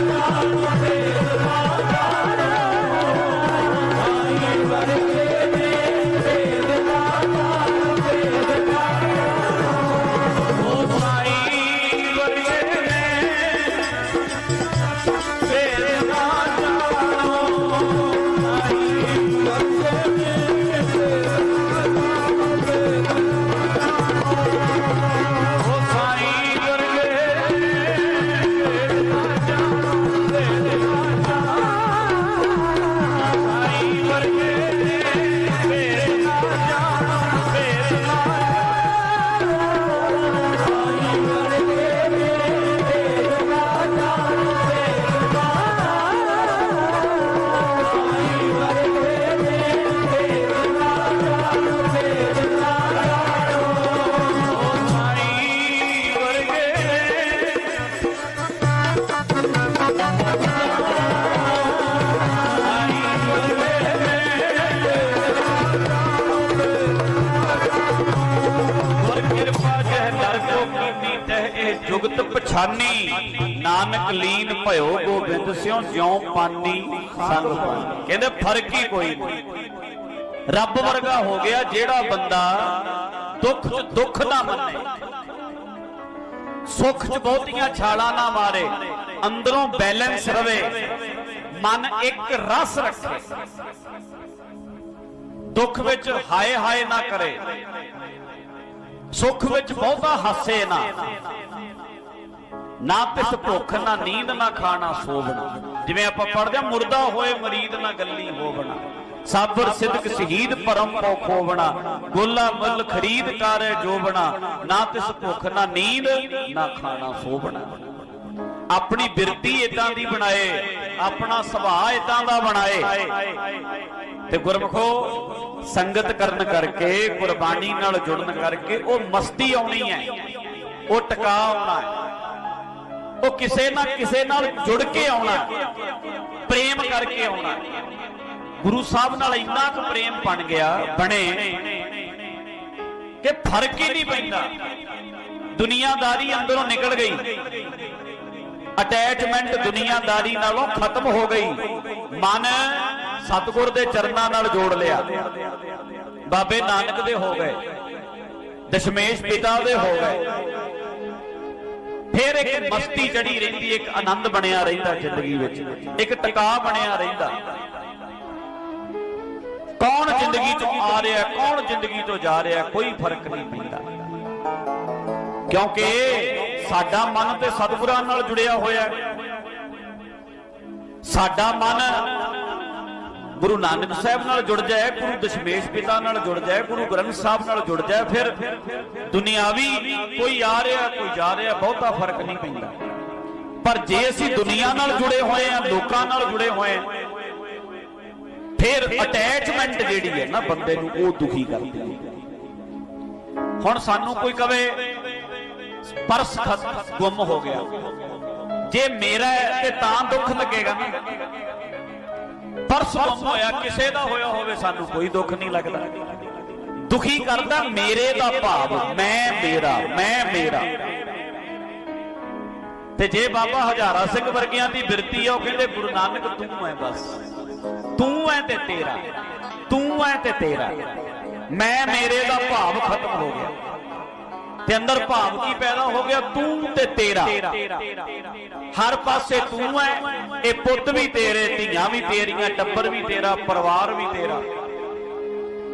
ਗੁਰ ਜੁਗਤ ਪਛਾਨੀ, ਨਾਨਕ ਲੀਨ ਭਇਓ ਗੋਬਿੰਦ ਸਿਉ ਜਿਉ ਪਾਨੀ ਸੰਗ ਪਾਨੀ। ਕਹਿੰਦੇ ਫ਼ਰਕ ਹੀ ਕੋਈ ਨਹੀਂ। ਰੱਬ ਵਰਗਾ ਹੋ ਗਿਆ ਜਿਹੜਾ ਬੰਦਾ ਦੁੱਖ ਚ ਦੁੱਖ ਨਾ ਮੰਨੇ। ਸੁੱਖ ਚ ਬਹੁਤੀਆਂ ਛਾਲਾਂ ਨਾ ਮਾਰੇ। ਅੰਦਰੋਂ ਬੈਲੈਂਸ ਰਵੇ। ਮਨ ਇੱਕ ਰਸ ਰੱਖੇ। ਦੁੱਖ ਵਿੱਚ ਹਾਏ ਹਾਏ ਨਾ ਕਰੇ। ਸੁੱਖ ਵਿੱਚ ਬਹੁਤਾ ਹਾਸੇ ਨਾ। ਨਾ ਤਿਸ ਭੁੱਖ, ਨਾ ਨੀਂਦ, ਨਾ ਖਾਣਾ, ਸੋਵਣਾ। ਜਿਵੇਂ ਆਪਾਂ ਪੜ੍ਹਦੇ ਮੁਰਦਾ ਹੋਏ, ਮਰੀਦ ਨਾ ਗੱਲੀ ਹੋਵਣਾ। ਸਾਬਰ ਸਿਦਕ ਸ਼ਹੀਦ, ਪਰਮ ਪੋ ਖੋਵਣਾ ਗੋਲਾ ਮੁੱਲ ਖਰੀਦ ਕਾਰੇ ਜੋਵਣਾ। ਨਾ ਤਿਸ ਭੁੱਖ, ਨਾ ਨੀਂਦ, ਨਾ ਖਾਣਾ, ਸੋਵਣਾ। ਆਪਣੀ ਬਿਰਤੀ ਇਦਾਂ ਦੀ ਬਣਾਏ ਆਪਣਾ ਸੁਭਾਅ ਇਦਾਂ ਦਾ ਬਣਾਏ। ਤੇ ਗੁਰਮਖੋ, ਸੰਗਤ ਕਰਨ ਕਰਕੇ ਕੁਰਬਾਨੀ ਨਾਲ ਜੁੜਨ ਕਰਕੇ ਉਹ ਮਸਤੀ ਆਉਣੀ ਹੈ। ਉਹ ਟਿਕਾ ਆਉਣਾ ਹੈ। ਉਹ ਕਿਸੇ ਨਾ ਕਿਸੇ ਨਾਲ ਜੁੜ ਕੇ ਆਉਣਾ ਪ੍ਰੇਮ ਕਰਕੇ ਆਉਣਾ ਗੁਰੂ ਸਾਹਿਬ ਨਾਲ ਇੰਨਾ ਕੁ ਪ੍ਰੇਮ ਬਣ ਗਿਆ, ਬਣੇ, ਕਿ ਫ਼ਰਕ ਹੀ ਨਹੀਂ ਪੈਂਦਾ। ਦੁਨੀਆਦਾਰੀ ਅੰਦਰੋਂ ਨਿਕਲ ਗਈ। ਅਟੈਚਮੈਂਟ ਦੁਨੀਆਦਾਰੀ ਨਾਲੋਂ ਖਤਮ ਹੋ ਗਈ। ਮਨ ਸਤਿਗੁਰ ਦੇ ਚਰਨਾਂ ਨਾਲ ਜੋੜ ਲਿਆ। ਬਾਬੇ ਨਾਨਕ ਦੇ ਹੋ ਗਏ। ਦਸ਼ਮੇਸ਼ ਪਿਤਾ ਦੇ ਹੋ ਗਏ। ਫਿਰ ਇੱਕ ਮਸਤੀ ਚੜੀ ਰਹਿੰਦੀ, ਇੱਕ ਆਨੰਦ ਬਣਿਆ ਰਹਿੰਦਾ ਜ਼ਿੰਦਗੀ ਵਿੱਚ। ਇੱਕ ਟਿਕਾ ਬਣਿਆ ਰਹਿੰਦਾ। ਕੌਣ ਜ਼ਿੰਦਗੀ ਤੋਂ ਆ ਰਿਹਾ, ਕੌਣ ਜ਼ਿੰਦਗੀ ਤੋਂ ਜਾ ਰਿਹਾ, ਕੋਈ ਫ਼ਰਕ ਨਹੀਂ ਪੈਂਦਾ। ਕਿਉਂਕਿ ਸਾਡਾ ਮਨ ਤੇ ਸਤਿਗੁਰਾਂ ਨਾਲ ਜੁੜਿਆ ਹੋਇਆ ਹੈ। ਸਾਡਾ ਮਨ ਗੁਰੂ ਨਾਨਕ ਸਾਹਿਬ ਨਾਲ ਜੁੜ ਜਾਏ, ਗੁਰੂ ਦਸ਼ਮੇਸ਼ ਪਿਤਾ ਨਾਲ ਜੁੜ ਜਾਏ, ਗੁਰੂ ਗ੍ਰੰਥ ਸਾਹਿਬ ਨਾਲ ਜੁੜ ਜਾਏ, ਫਿਰ ਦੁਨਿਆਵੀ ਕੋਈ ਆ ਰਿਹਾ, ਕੋਈ ਜਾ ਰਿਹਾ, ਬਹੁਤਾ ਫ਼ਰਕ ਨਹੀਂ ਪੈਂਦਾ। ਪਰ ਜੇ ਅਸੀਂ ਦੁਨੀਆ ਨਾਲ ਜੁੜੇ ਹੋਏ ਆ ਲੋਕਾਂ ਨਾਲ ਜੁੜੇ ਹੋਏ ਆ ਫਿਰ ਅਟੈਚਮੈਂਟ ਜਿਹੜੀ ਹੈ ਨਾ ਬੰਦੇ ਨੂੰ ਉਹ ਦੁਖੀ ਕਰਦੀ ਹੈ। ਹੁਣ ਸਾਨੂੰ ਕੋਈ ਕਵੇ ਪਰਸ ਗੁੰਮ ਹੋ ਗਿਆ। ਜੇ ਮੇਰਾ ਹੈ ਤੇ ਤਾਂ ਦੁੱਖ ਲੱਗੇਗਾ ਨਾ। ਪਰਸ ਗੁੰਮ ਹੋਇਆ, ਕਿਸੇ ਦਾ ਹੋਇਆ ਹੋਵੇ, ਸਾਨੂੰ ਕੋਈ ਦੁੱਖ ਨਹੀਂ ਲੱਗਦਾ। ਦੁਖੀ ਕਰਦਾ, ਮੇਰੇ ਦਾ ਭਾਵ, ਮੈਂ ਮੇਰਾ ਮੈਂ ਮੇਰਾ। ਤੇ ਜੇ ਬਾਬਾ ਹਜ਼ਾਰਾ ਸਿੰਘ ਵਰਗਿਆਂ ਦੀ ਬਿਰਤੀ ਆ, ਉਹ ਕਹਿੰਦੇ, ਗੁਰੂ ਨਾਨਕ, ਤੂੰ ਹੈ ਬਸ। ਤੂੰ ਹੈ ਤੇ ਤੇਰਾ। ਤੂੰ ਹੈ ਤੇ ਤੇਰਾ। ਮੈਂ ਮੇਰੇ ਦਾ ਭਾਵ ਖਤਮ ਹੋ ਗਿਆ। ਤੇ ਅੰਦਰ ਭਾਵ ਕੀ ਪੈਦਾ ਹੋ ਗਿਆ? ਤੂੰ ਤੇ ਤੇਰਾ। ਹਰ ਪਾਸੇ ਤੂੰ ਹੈ। ਇਹ ਪੁੱਤ ਵੀ ਤੇਰੇ, ਧੀਆਂ ਵੀ ਤੇਰੀਆਂ, ਟੱਬਰ ਵੀ ਤੇਰਾ, ਪਰਿਵਾਰ ਵੀ ਤੇਰਾ।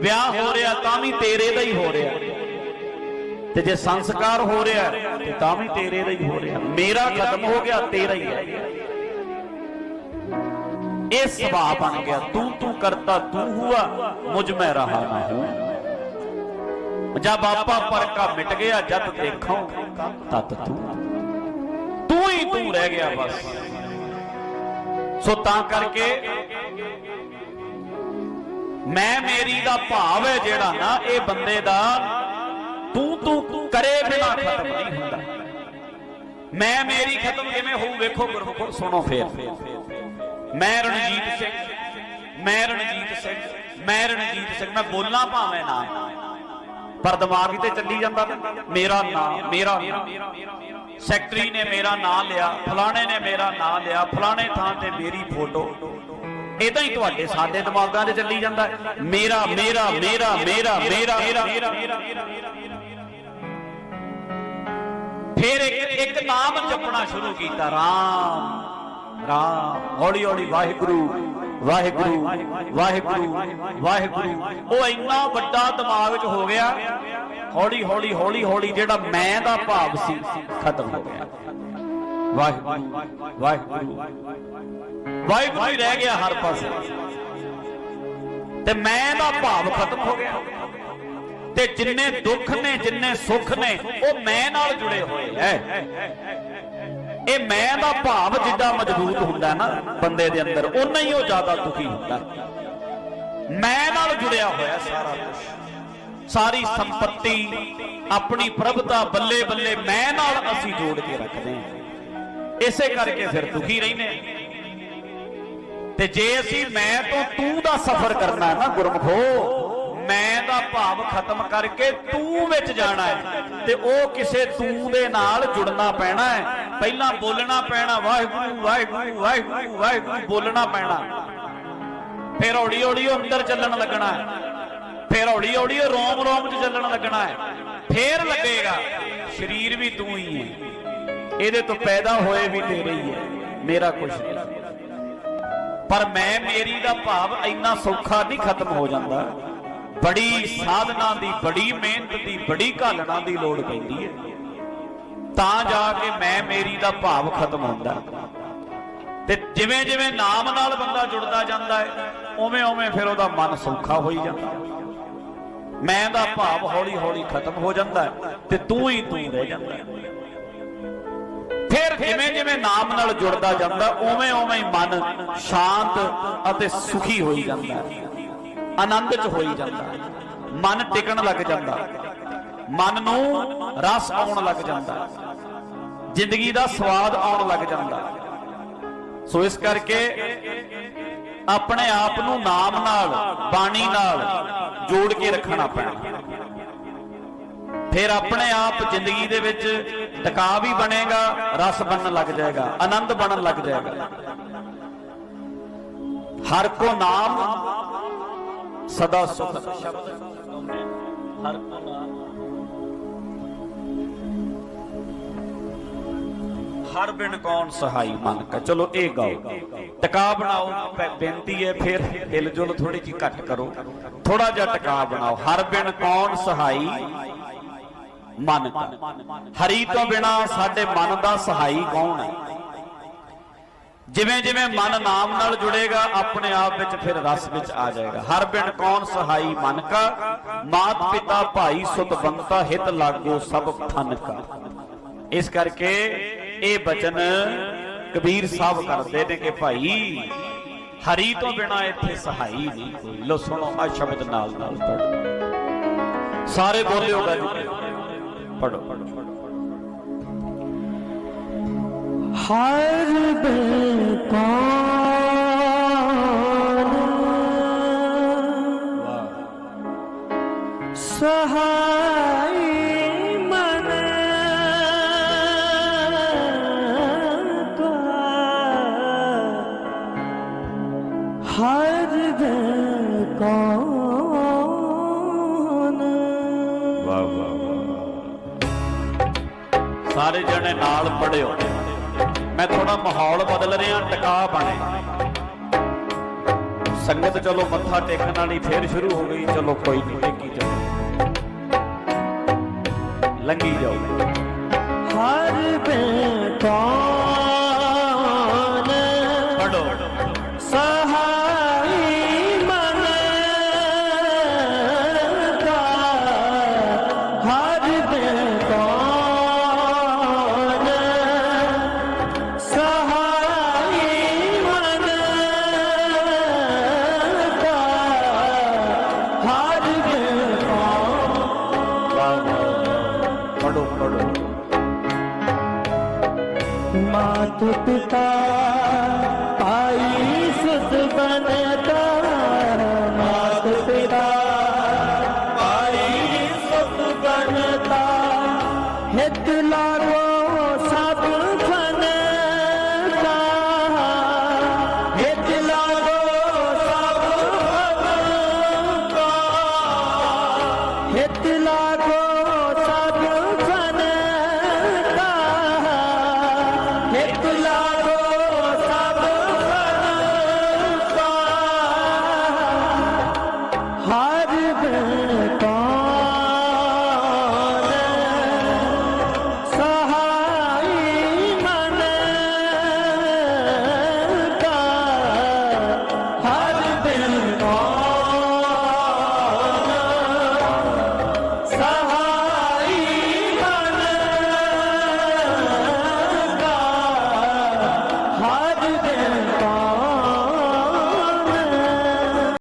ਵਿਆਹ ਹੋ ਰਿਹਾ ਤਾਂ ਵੀ ਤੇਰੇ ਦਾ ਹੀ ਹੋ ਰਿਹਾ। ਤੇ ਜੇ ਸੰਸਕਾਰ ਹੋ ਰਿਹਾ, ਤੇ ਤਾਂ ਵੀ ਤੇਰੇ ਦਾ ਹੀ ਹੋ ਰਿਹਾ। ਮੇਰਾ ਖਤਮ ਹੋ ਗਿਆ, ਤੇਰਾ ਹੀ ਹੈ। ਇਹ ਸੁਭਾਅ ਬਣ ਗਿਆ। ਤੂੰ ਤੂੰ ਕਰਤਾ, ਤੂੰ ਹੁਆ, ਮੁਝ ਮੈਂ ਰਹਾ ਨਾ ਹੂੰ। ਜਬ ਆਪਾ ਪਰ ਕਾ ਮਿਟ ਗਿਆ, ਜਦ ਦੇਖਾਂ ਤਤ ਤੂੰ। ਤੂੰ ਹੀ ਤੂੰ ਰਹਿ ਗਿਆ ਬਸ। ਸੋ ਤਾਂ ਕਰਕੇ ਮੈਂ ਮੇਰੀ ਦਾ ਭਾਵ ਹੈ ਜਿਹੜਾ ਨਾ, ਇਹ ਬੰਦੇ ਦਾ ਤੂੰ ਤੂੰ ਕਰੇ ਬਿਨਾ ਖਤਮ ਨਹੀਂ ਹੁੰਦਾ। ਮੈਂ ਮੇਰੀ ਖਤਮ ਕਿਵੇਂ ਹੋਊ ਵੇਖੋ ਗੁਰਮੁਖੋ, ਸੁਣੋ ਫੇਰ। ਮੈਂ ਰਣਜੀਤ ਸਿੰਘ, ਮੈਂ ਰਣਜੀਤ ਸਿੰਘ, ਮੈਂ ਰਣਜੀਤ ਸਿੰਘ, ਮੈਂ ਬੋਲਾਂ ਭਾਵੇਂ ਨਾ। ਪਰ ਦਿਮਾਗ ਹੀ ਤੇ ਚੱਲੀ ਜਾਂਦਾ ਮੇਰਾ ਨਾਮ, ਮੇਰਾ ਸੈਕਟਰੀ ਨੇ ਮੇਰਾ ਨਾਂ ਲਿਆ, ਫਲਾਣੇ ਨੇ ਮੇਰਾ ਨਾਂ ਲਿਆ, ਫਲਾਣੇ ਥਾਂ ਤੇ ਮੇਰੀ ਫੋਟੋ। ਇਹ ਤਾਂ ਹੀ ਤੁਹਾਡੇ ਸਾਡੇ ਦਿਮਾਗਾਂ 'ਚ ਚੱਲੀ ਜਾਂਦਾ ਹੈ। ਮੇਰਾ ਮੇਰਾ ਮੇਰਾ ਮੇਰਾ ਮੇਰਾ ਮੇਰਾ। ਫਿਰ ਇੱਕ ਇੱਕ ਨਾਮ ਜਪਣਾ ਸ਼ੁਰੂ ਕੀਤਾ। ਰਾਮ ਰਾਮ ਹੌਲੀ ਹੌਲੀ ਵਾਹਿਗੁਰੂ। ਵਾਹਿਗੁਰੂ ਵਾਹਿਗੁਰੂ ਵਾਹਿਗੁਰੂ। ਉਹ ਇੰਨਾ ਵੱਡਾ ਦਿਮਾਗ 'ਚ ਹੋ ਗਿਆ, ਹੌਲੀ ਹੌਲੀ ਹੌਲੀ ਹੌਲੀ ਜਿਹੜਾ ਮੈਂ ਦਾ ਭਾਵ ਸੀ, ਖਤਮ ਹੋ ਗਿਆ। ਵਾਹਿਗੁਰੂ ਵਾਹਿਗੁਰੂ। ਵਾਹਿਗੁਰੂ ਹੀ ਰਹਿ ਗਿਆ ਹਰ ਪਾਸੇ। ਤੇ ਮੈਂ ਦਾ ਭਾਵ ਖਤਮ ਹੋ ਗਿਆ। ਤੇ ਜਿੰਨੇ ਦੁੱਖ ਨੇ, ਜਿੰਨੇ ਸੁੱਖ ਨੇ, ਉਹ ਮੈਂ ਨਾਲ ਜੁੜੇ ਹੋਏ। ਐ ਇਹ ਮੈਂ ਦਾ ਭਾਵ ਜਿੱਦਾਂ ਮਜ਼ਬੂਤ ਹੁੰਦਾ ਨਾ ਬੰਦੇ ਦੇ ਅੰਦਰ ਉਨਾ ਹੀ ਉਹ ਜ਼ਿਆਦਾ ਦੁਖੀ ਹੁੰਦਾ। ਮੈਂ ਨਾਲ ਜੁੜਿਆ ਹੋਇਆ ਸਾਰਾ ਕੁਝ ਸਾਰੀ ਸੰਪਤੀ, ਆਪਣੀ ਪ੍ਰਭਤਾ ਬੱਲੇ ਬੱਲੇ ਮੈਂ ਨਾਲ ਅਸੀਂ ਜੋੜ ਕੇ ਰੱਖਦੇ ਹਾਂ। ਇਸੇ ਕਰਕੇ ਫਿਰ ਦੁਖੀ ਰਹਿੰਦੇ ਤੇ ਜੇ ਅਸੀਂ ਮੈਂ ਤੋਂ ਤੂੰ ਦਾ ਸਫ਼ਰ ਕਰਨਾ ਹੈ ਨਾ ਗੁਰਮਖੋ, ਮੈਂ ਦਾ ਭਾਵ ਖਤਮ ਕਰਕੇ ਤੂੰ ਵਿੱਚ ਜਾਣਾ ਹੈ ਤੇ ਉਹ ਕਿਸੇ ਤੂੰ ਦੇ ਨਾਲ ਜੁੜਨਾ ਪੈਣਾ ਹੈ। ਪਹਿਲਾਂ ਬੋਲਣਾ ਪੈਣਾ, ਵਾਹਿਗੁਰੂ ਵਾਹਿਗੁਰੂ ਵਾਹਿਗੁਰੂ ਵਾਹਿਗੁਰੂ, ਬੋਲਣਾ ਪੈਣਾ। ਫਿਰ ਹੌਲੀ ਹੌਲੀ ਉਹ ਅੰਦਰ ਚੱਲਣ ਲੱਗਣਾ ਹੈ। ਫਿਰ ਹੌਲੀ ਹੌਲੀ ਉਹ ਰੋਮ ਰੋਮ 'ਚ ਚੱਲਣ ਲੱਗਣਾ ਹੈ। ਫੇਰ ਲੱਗੇਗਾ, ਸਰੀਰ ਵੀ ਤੂੰ ਹੀ ਹੈ। ਇਹਦੇ ਤੋਂ ਪੈਦਾ ਹੋਏ ਵੀ ਤੇਰੇ ਹੀ ਹੈ, ਮੇਰਾ ਕੁਝ ਨਹੀਂ। ਪਰ ਮੈਂ, ਮੇਰੀ ਦਾ ਭਾਵ ਇੰਨਾ ਸੌਖਾ ਨਹੀਂ ਖਤਮ ਹੋ ਜਾਂਦਾ। ਬੜੀ ਸਾਧਨਾ ਦੀ, ਬੜੀ ਮਿਹਨਤ ਦੀ, ਬੜੀ ਘਾਲਣਾ ਦੀ ਲੋੜ ਪੈਂਦੀ ਹੈ। ਤਾਂ ਜਾ ਕੇ ਮੈਂ ਮੇਰੀ ਦਾ ਭਾਵ ਖਤਮ ਹੁੰਦਾ ਤੇ ਜਿਵੇਂ ਜਿਵੇਂ ਨਾਮ ਨਾਲ ਬੰਦਾ ਜੁੜਦਾ ਜਾਂਦਾ ਹੈ, ਉਵੇਂ ਉਵੇਂ ਫਿਰ ਉਹਦਾ ਮਨ ਸੌਖਾ ਹੋਈ ਜਾਂਦਾ ਮੈਂ ਦਾ ਭਾਵ ਹੌਲੀ ਹੌਲੀ ਖਤਮ ਹੋ ਜਾਂਦਾ ਤੇ ਤੂੰ ਹੀ ਤੂੰ ਰਹਿ ਜਾਂਦਾ ਫਿਰ ਜਿਵੇਂ ਜਿਵੇਂ ਨਾਮ ਨਾਲ ਜੁੜਦਾ ਜਾਂਦਾ, ਉਵੇਂ ਉਵੇਂ ਹੀ ਮਨ ਸ਼ਾਂਤ ਅਤੇ ਸੁਖੀ ਹੋਈ ਜਾਂਦਾ ਆਨੰਦ ਚ ਹੋਈ ਜਾਂਦਾ ਮਨ ਟਿਕਣ ਲੱਗ ਜਾਂਦਾ ਮਨ ਨੂੰ ਰਸ ਆਉਣ ਲੱਗ ਜਾਂਦਾ ਜ਼ਿੰਦਗੀ ਦਾ ਸਵਾਦ ਆਉਣ ਲੱਗ ਜਾਂਦਾ। ਸੋ ਇਸ ਕਰਕੇ ਆਪਣੇ ਆਪ ਨੂੰ ਨਾਮ ਨਾਲ, ਬਾਣੀ ਨਾਲ ਜੋੜ ਕੇ ਰੱਖਣਾ ਪੈਣਾ। ਫਿਰ ਆਪਣੇ ਆਪ ਜ਼ਿੰਦਗੀ ਦੇ ਵਿੱਚ ਟਿਕਾ ਵੀ ਬਣੇਗਾ, ਰਸ ਬਣਨ ਲੱਗ ਜਾਏਗਾ, ਆਨੰਦ ਬਣਨ ਲੱਗ ਜਾਏਗਾ। ਹਰ ਕੋ ਨਾਮ ਸਦਾ ਸੁਖ। ਸ਼ਬਦ ਹਰ ਕੋ ਨਾਮ ਹਰ ਬਿਨ ਕੌਣ ਸਹਾਈ ਮਨ ਕਾ। ਚਲੋ ਇਹ ਗਾਓ। ਟਿਕਾ ਬਣਾਓ ਬੇਨਤੀ ਹੈ ਫਿਰ ਹਿਲ ਥੋੜੀ ਜੀ ਘੱਟ ਕਰੋ। ਥੋੜਾ ਜਿਹਾ ਟਿਕਾ ਬਣਾਓ। ਹਰ ਬਿਨ ਕੌਣ ਸਹਾਈ ਮਨ ਕਾ। ਹਰੀ ਤੋਂ ਬਿਨਾ ਸਾਡੇ ਮਨ ਦਾ ਸਹਾਈ ਕੌਣ ਹੈ? ਜਿਵੇਂ ਜਿਵੇਂ ਮਨ ਨਾਮ ਨਾਲ ਜੁੜੇਗਾ, ਆਪਣੇ ਆਪ ਵਿੱਚ ਫਿਰ ਰਸ ਵਿੱਚ ਆ ਜਾਏਗਾ। ਹਰ ਬਿਨ ਕੌਣ ਸਹਾਈ ਮਨ ਕਾ। ਮਾਤ ਪਿਤਾ ਭਾਈ ਸੁਤ ਬੰਤਾ ਹਿਤ ਲਾਗੋ ਸਭ ਫਨ ਕਾ। ਇਸ ਕਰਕੇ ਇਹ ਬਚਨ ਕਬੀਰ ਸਾਹਿਬ ਕਰਦੇ ਨੇ ਕਿ ਭਾਈ, ਹਰੀ ਤੋਂ ਬਿਨਾ ਇੱਥੇ ਸਹਾਈ ਨਹੀਂ ਕੋਈ। ਲੋ ਸੁਣੋ, ਆ ਸ਼ਬਦ ਨਾਲ ਨਾਲ ਪੜੋ ਸਾਰੇ ਬੋਲਿਓ ਗੱਜ ਪੜੋ ਹਰ ਬੇਕਾਨ ਹਰ ਬੇਕਾਨ ਵਾਹ ਵਾਹ ਸਾਰੇ ਜਣੇ ਨਾਲ ਪੜਿਓ। ਮੈਂ ਥੋੜਾ ਮਾਹੌਲ ਬਦਲ ਰਿਹਾ ਟਿਕਾ ਬਣੇ। ਸੰਗਤ ਚਲੋ ਮੱਥਾ ਟੇਕਣ ਵਾਲੀ ਫੇਰ ਸ਼ੁਰੂ ਹੋ ਗਈ ਚਲੋ ਕੋਈ ਨਹੀਂ ਟੇਕੀ ਜਾਓ। ਲੰਗੀ ਜਾਓ। ਹਰ ਪੜੋ